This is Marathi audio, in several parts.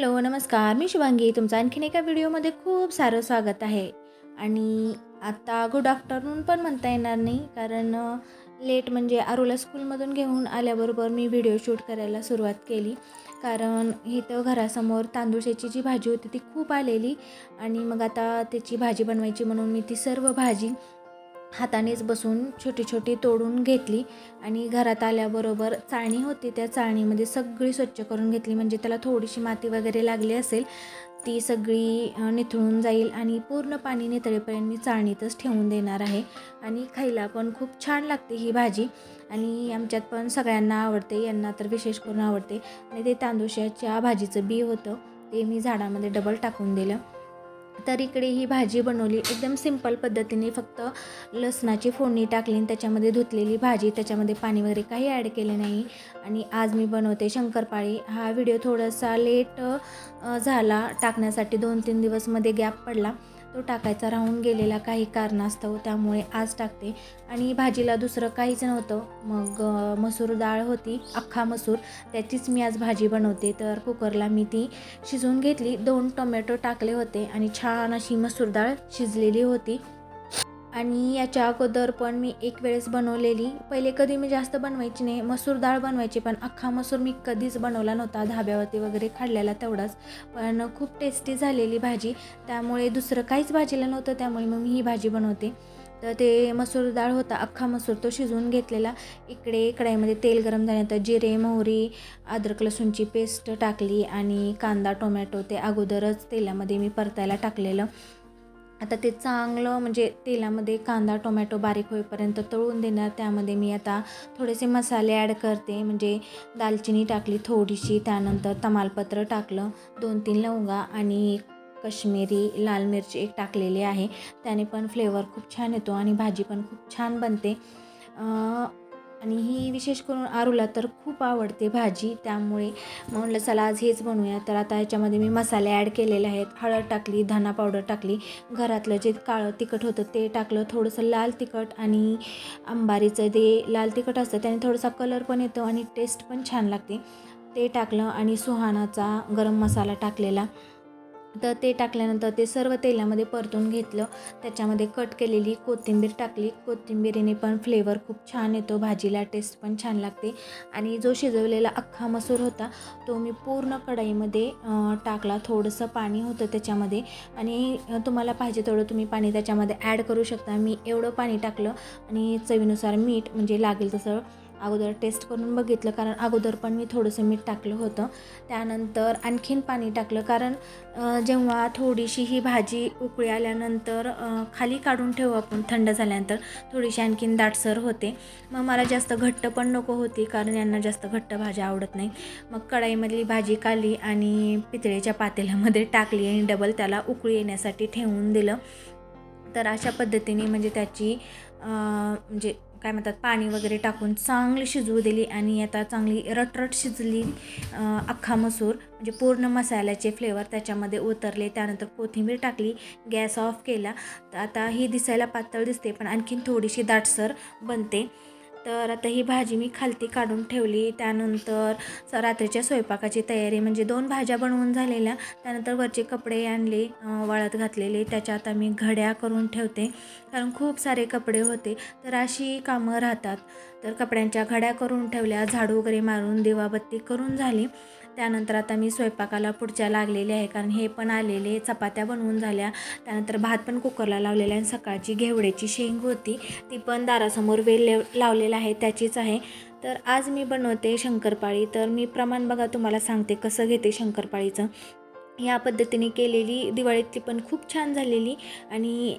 हॅलो नमस्कार. मी शुभांगी. तुमचं आणखीन एका व्हिडिओमध्ये खूप सारं स्वागत आहे. आणि आता गुड आफ्टरनून पण म्हणता येणार नाही कारण लेट म्हणजे आरूला स्कूलमधून घेऊन आल्याबरोबर मी व्हिडिओ शूट करायला सुरुवात केली. कारण इथं घरासमोर तांदूळशाची जी भाजी होती ती खूप आलेली आणि मग आता त्याची भाजी बनवायची म्हणून मी ती सर्व भाजी हातानेच बसून छोटी छोटी तोडून घेतली आणि घरात आल्याबरोबर चाळणी होती. त्या चाळणीमध्ये सगळी स्वच्छ करून घेतली. म्हणजे त्याला थोडीशी माती वगैरे लागली असेल ती सगळी निथळून जाईल आणि पूर्ण पाणी नितळेपर्यंत मी चाळणीतच ठेवून देणार आहे. आणि खायला पण खूप छान लागते ही भाजी. आणि आमच्यात पण सगळ्यांना आवडते यांना तर विशेष करून आवडते. आणि ते तांदुशाच्या भाजीचं बी होतं ते मी झाडामध्ये डबल टाकून दिलं. तर इकडे ही भाजी बनवली. एकदम सिंपल पद्धतीने फक्त लसणाची फोडणी टाकली आणि त्याच्यामध्ये धुतलेली भाजी त्याच्यामध्ये पाणी वगैरे काही ॲड केले नाही. आणि आज मी बनवते शंकरपाळी. हा व्हिडिओ थोडासा लेट झाला. टाकण्यासाठी दोन तीन दिवसमध्ये गॅप पडला. तो टाकायचा राहून गेलेला काही कारणास्तव त्यामुळे आज टाकते. आणि भाजीला दुसरं काहीच नव्हतं. मग मसूर डाळ होती अख्खा मसूर. त्याचीच मी आज भाजी बनवते. तर कुकरला मी ती शिजवून घेतली. दोन टोमॅटो टाकले होते आणि छान अशी मसूर डाळ शिजलेली होती. आणि याच्या अगोदर पण मी एक वेळेस बनवलेली. पहिले कधी मी जास्त बनवायची नाही. मसूर डाळ बनवायची पण अख्खा मसूर मी कधीच बनवला नव्हता. धाब्यावरती वगैरे खाल्लेला तेवढाच. पण खूप टेस्टी झालेली भाजी. त्यामुळे दुसरं काहीच भाजीला नव्हतं. त्यामुळे मग मी ही भाजी बनवते. तर ते मसूर डाळ होता अख्खा मसूर तो शिजवून घेतलेला. इकडे कढईमध्ये तेल गरम झाल्यानंतर जिरे मोहरी अद्रक लसूणची पेस्ट टाकली आणि कांदा टोमॅटो ते अगोदरच तेलामध्ये मी परतायला टाकलेलं. आता ते चांगलं म्हणजे तेलामध्ये कांदा टोमॅटो बारीक होईपर्यंत तळून देणार. त्यामध्ये मी आता थोडेसे मसाले ॲड करते. म्हणजे दालचिनी टाकली थोडीशी त्यानंतर तमालपत्र टाकलं दोन तीन लवंगा आणि कश्मीरी लाल मिरची एक टाकलेली आहे. त्याने पण फ्लेवर खूप छान येतो आणि भाजी पण खूप छान बनते. आणि ही विशेष करून आरूला तर खूप आवडते भाजी त्यामुळे म्हणलं चला आज हेच बनवूया. तर आता ह्याच्यामध्ये मी मसाले ॲड केलेले आहेत. हळद टाकली धना पावडर टाकली. घरातलं जे काळं तिखट होतं ते टाकलं थोडंसं लाल तिखट आणि अंबारीचं जे लाल तिखट असतं त्याने थोडासा कलर पण येतो आणि टेस्ट पण छान लागते. ते टाकलं आणि सुहानाचा गरम मसाला टाकलेला. तर ते टाकल्यानंतर ते सर्व तेलामध्ये परतून घेतलं. त्याच्यामध्ये कट केलेली कोथिंबीर टाकली. कोथिंबीरीने पण फ्लेवर खूप छान येतो. भाजीला टेस्ट पण छान लागते. आणि जो शिजवलेला अख्खा मसूर होता तो मी पूर्ण कढाईमध्ये टाकला. थोडंसं पाणी होतं त्याच्यामध्ये. आणि तुम्हाला पाहिजे तेवढं तुम्ही पाणी त्याच्यामध्ये ॲड करू शकता. मी एवढं पाणी टाकलं. आणि चवीनुसार मीठ म्हणजे लागेल तसं अगोदर टेस्ट करून बघितलं कारण अगोदर पण मी थोडंसं मीठ टाकलं होतं. त्यानंतर आणखीन पाणी टाकलं कारण जेव्हा थोडीशी ही भाजी उकळी आल्यानंतर खाली काढून ठेवू आपण थंड झाल्यानंतर थोडीशी आणखीन दाटसर होते. मग मला जास्त घट्ट पण नको होती कारण यांना जास्त घट्ट भाज्या आवडत नाही. मग कढाईमधली भाजी काढली आणि पितळेच्या पातेल्यामध्ये टाकली आणि डबल त्याला उकळी येण्यासाठी ठेवून दिलं. तर अशा पद्धतीने म्हणजे त्याची म्हणजे काय म्हणतात पाणी वगैरे टाकून चांगली शिजवू दिली आणि आता चांगली रटरट शिजली अख्खा मसूर म्हणजे पूर्ण मसाल्याचे फ्लेवर त्याच्यामध्ये उतरले त्यानंतर कोथिंबीर टाकली गॅस ऑफ केला. तर आता ही दिसायला पातळ दिसते पण आणखीन थोडीशी दाटसर बनते. तर आता ही भाजी मी खालती काढून ठेवली. त्यानंतर स- रात्रीच्या स्वयंपाकाची तयारी म्हणजे दोन भाज्या बनवून झालेल्या. त्यानंतर वरचे कपडे आणले वाळत घातलेले. त्याच्या आता मी घड्या करून ठेवते कारण खूप सारे कपडे होते. तर अशी कामं राहतात. तर कपड्यांच्या घड्या करून ठेवल्या झाडू वगैरे मारून दिवाबत्ती करून झाली. त्यानंतर आता मी स्वयंपाकाला पुढच्या लागलेले आहे कारण हे पण आलेले चपात्या बनवून झाल्या. त्यानंतर भात पण कुकरला लावलेला आहे आणि सकाळची घेवड्याची शेंग होती. ती पण दारासमोर वेल लेव- लावलेला आहे त्याचीच आहे. तर आज मी बनवते शंकरपाळी. तर मी प्रमाण बघा तुम्हाला सांगते कसं घेते शंकरपाळीचं. ह्या पद्धतीने केलेली. दिवाळीतली पण खूप छान झालेली आणि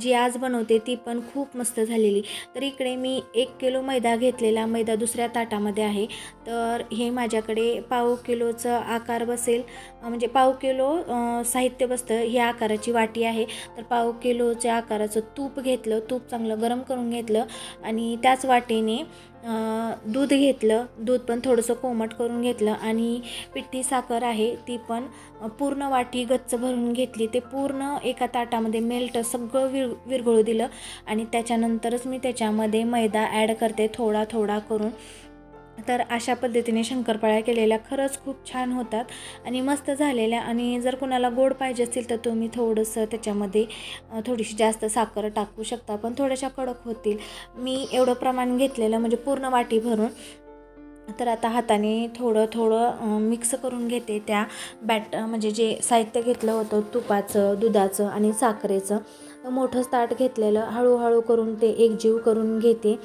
जी आज बनवते ती पण खूप मस्त झालेली. तर इकडे मी एक किलो मैदा घेतलेला. मैदा दुसऱ्या ताटामध्ये आहे. तर हे माझ्याकडे पाव किलोचं आकार बसेल. म्हणजे पाव किलो साहित्य बसतं. ह्या आकाराची वाटी आहे. तर पाव किलोच्या आकाराचं तूप घेतलं. तूप चांगलं गरम करून घेतलं. आणि त्याच वाटीने दूध घेतलं दूध पण थोडंसं कोमट करून घेतलं आणि पिठी साखर आहे ती पण पूर्ण वाटी गच्च भरून घेतली. ते पूर्ण एका ताटामध्ये मेल्ट सगळं विर विरघळू दिलं आणि त्याच्यानंतरच मी त्याच्यामध्ये मैदा ॲड करते थोडा थोडा करून. तर अशा पद्धतीने शंकरपाळ्या केलेल्या खरंच खूप छान होतात आणि मस्त झालेल्या आणि जर कुणाला गोड पाहिजे असतील तर तुम्ही थोडंसं त्याच्यामध्ये थोडीशी जास्त साखर टाकू शकता पण थोड्याशा कडक होतील. मी एवढं प्रमाण घेतलेलं म्हणजे पूर्ण वाटी भरून. तर आता हाताने थोडं थोडं मिक्स करून घेते त्या बॅट म्हणजे जे साहित्य घेतलं होतं तुपाचं दुधाचं आणि साखरेचं. तर मोठं ताट घेतलेलं हळूहळू करून ते एकजीव करून घेते.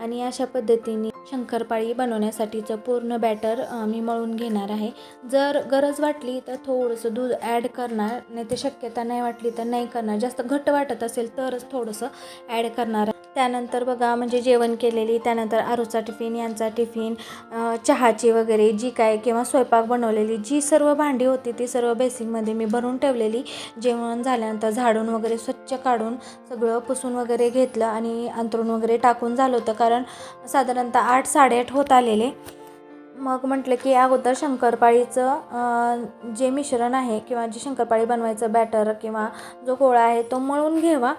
आणि अशा पद्धतीने शंकरपाळी बनवण्यासाठीचं पूर्ण बॅटर मी मळून घेणार आहे. जर गरज वाटली तर थोडंसं दूध ॲड करणार नाही तर शक्यता नाही वाटली तर नाही करणार. जास्त घट्ट वाटत असेल तरच थोडंसं ॲड करणार. त्यानंतर बघा म्हणजे जेवण केलेली त्यानंतर आरूचा टिफिन यांचा टिफिन चहाची वगैरे जी काय किंवा स्वयंपाक बनवलेली जी सर्व भांडी होती ती सर्व बेसिनमध्ये मी भरून ठेवलेली. जेवण झाल्यानंतर झाडून वगैरे स्वच्छ काढून सगळं पुसून वगैरे घेतलं आणि अंथरूण वगैरे टाकून झालं होतं. कारण साधारणतः आठ साडेआठ होत आलेले. मग म्हटलं की अगोदर शंकरपाळीचं जे मिश्रण आहे किंवा जे शंकरपाळी बनवायचं बॅटर किंवा जो गोळा आहे तो मळून घ्यावा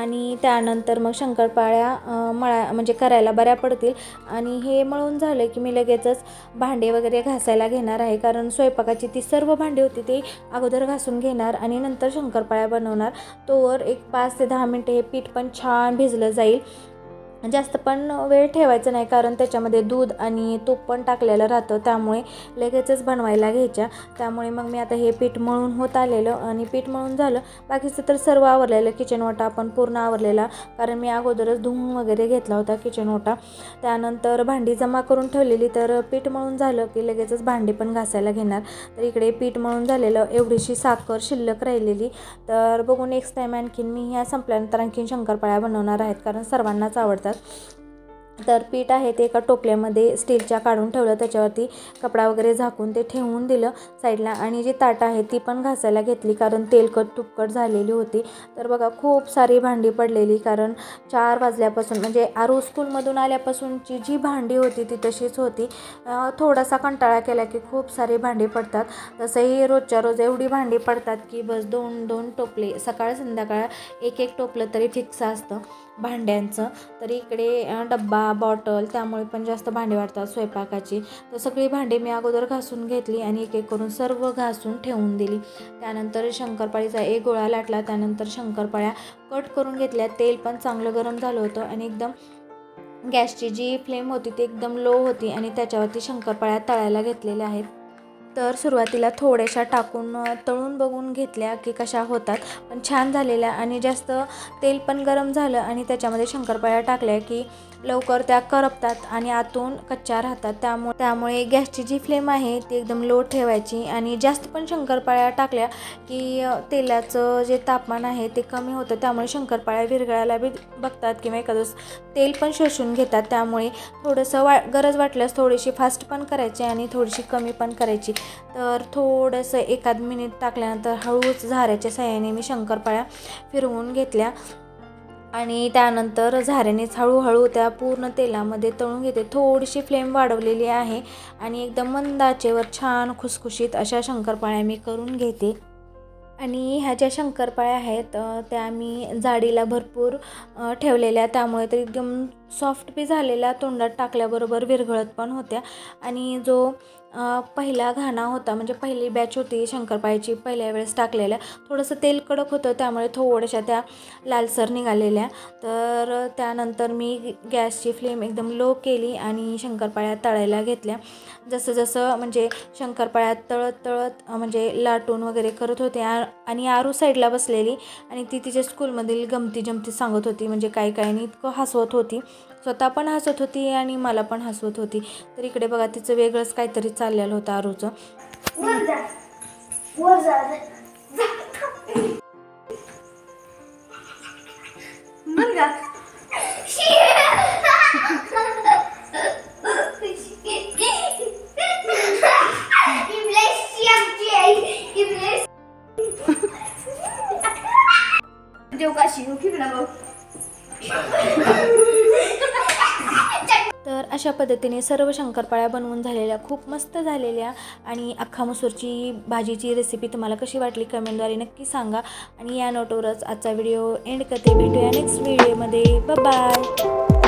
आणि त्यानंतर मग शंकरपाळ्या मळा म्हणजे करायला बऱ्या पडतील. आणि हे मळून झालं की मी लगेचच भांडे वगैरे घासायला घेणार आहे. कारण स्वयंपाकाची ती सर्व भांडी होती ती अगोदर घासून घेणार आणि नंतर शंकरपाळ्या बनवणार. तोवर एक पाच ते दहा मिनटं हे पीठ पण छान भिजलं जाईल. जास्त पण वेळ ठेवायचं नाही कारण त्याच्यामध्ये दूध आणि तूप पण टाकलेलं राहतं. त्यामुळे लगेचच बनवायला घ्यायच्या. त्यामुळे मग मी आता हे पीठ मळून होत आलेलं आणि पीठ मळून झालं. बाकीचं तर सर्व आवरलेलं किचन ओटा आपण पूर्ण आवरलेला. कारण मी अगोदरच धुवून वगैरे घेतला होता किचन ओटा त्यानंतर भांडी जमा करून ठेवलेली तर पीठ मळून झालं की लगेचच भांडी पण घासायला घेणार. तर इकडे पीठ मळून झालेलं एवढीशी साखर शिल्लक राहिलेली. तर बघून नेक्स्ट टाईम आणखीन मी ह्या संपल्यानंतर आणखीन शंकरपाळ्या बनवणार आहेत कारण सर्वांनाच आवडतात. तर पीठ आहे ते एका टोपल्यामध्ये स्टीलच्या काढून ठेवलं. त्याच्यावरती कपडा वगैरे झाकून ते ठेवून दिलं साईडला. आणि जी ताटं आहे ती पण घासायला घेतली कारण तेलकट तुपकट झालेली होती. तर बघा खूप सारी भांडी पडलेली कारण चार वाजल्यापासून म्हणजे आरू स्कूलमधून आल्यापासूनची जी भांडी होती ती तशीच होती. थोडासा कंटाळा केला की खूप सारी भांडी पडतात. तसंही रोजच्या रोज एवढी भांडी पडतात की बस दोन दोन टोपले सकाळ संध्याकाळ एक एक टोपलं तरी फिक्स असतं. भांड्यांचं. तर इकडे डब्बा बॉटल त्यामुळे पण जास्त भांडी वाढतात स्वयंपाकाची. तर सगळी भांडी मी अगोदर घासून घेतली आणि एक एक करून सर्व घासून ठेवून दिली. त्यानंतर शंकरपाळीचा एक गोळा लाटला. त्यानंतर शंकरपाळ्या कट करून घेतल्या. तेल पण चांगलं गरम झालं होतं आणि एकदम गॅसची जी फ्लेम होती ती एकदम लो होती आणि त्याच्यावरती शंकरपाळ्या तळायला घेतलेल्या आहेत. तर सुरुवातीला थोड्याशा टाकून तळून बघून घेतल्या की कशा होतात. पण छान झालेल्या आणि जास्त तेल पण गरम झालं आणि त्याच्यामध्ये शंकरपाळ्या टाकल्या की लवकर त्या करपतात आणि आतून कच्च्या राहतात. त्यामुळे त्यामुळे गॅसची जी फ्लेम आहे ती एकदम लो ठेवायची आणि जास्त पण शंकरपाळ्या टाकल्या की तेलाचं जे तापमान आहे ते कमी होतं. त्यामुळे शंकरपाळ्या विरघळायला बी बघतात किंवा एखादं तेल पण शोषून घेतात. त्यामुळे थोडंसं वा गरज वाटल्यास थोडीशी फास्ट पण करायची आणि थोडीशी कमी पण करायची. तर थोडंसं एखाद मिनिट टाकल्यानंतर हळूच झाऱ्याच्या साह्याने मी शंकरपाळ्या फिरवून घेतल्या. आणि त्यानंतर झाऱ्यानेच हळूहळू त्या पूर्ण तेलामध्ये तळून घेते. थोडीशी फ्लेम वाढवलेली आहे आणि एकदम मंद आचेवर छान खुसखुशीत अशा शंकरपाळ्या मी करून घेते. आणि ह्या ज्या शंकरपाळ्या आहेत त्या मी जाडीला भरपूर ठेवलेल्या त्यामुळे तर एकदम सॉफ्ट बी झालेल्या तोंडात टाकल्याबरोबर विरघळत पण होत्या. आणि जो पहिला घाणा होता म्हणजे पहिली बॅच होती शंकरपाळीची पहिल्या वेळेस टाकलेल्या थोडंसं तेल कडक होतं त्यामुळे थोड्याशा त्या लालसर निघालेल्या. तर त्यानंतर मी गॅसची फ्लेम एकदम लो केली आणि शंकरपाळ्या तळायला घेतल्या. जसं जसं म्हणजे शंकरपाळ्या तळत तळत म्हणजे लाटून वगैरे करत होते आ- आणि आरू साईडला बसलेली आणि ती तिच्या स्कूलमधील गमती जमती सांगत होती म्हणजे काही काहींनी इतकं हसवत होती. स्वतः पण हसत होती आणि मला पण हसवत होती. तर इकडे बघा तिचं वेगळंच काहीतरी चाललेलं होतं आरूचं. वर तर अशा पद्धतीने सर्व शंकरपाळ्या बनवून झालेल्या खूप मस्त झालेल्या आणि अख्खा मसूरची भाजीची रेसिपी तुम्हाला कशी वाटली कमेंटद्वारे नक्की सांगा. आणि या नोटवरच आजचा व्हिडिओ एंड करते. भेटूया नेक्स्ट व्हिडिओमध्ये बाय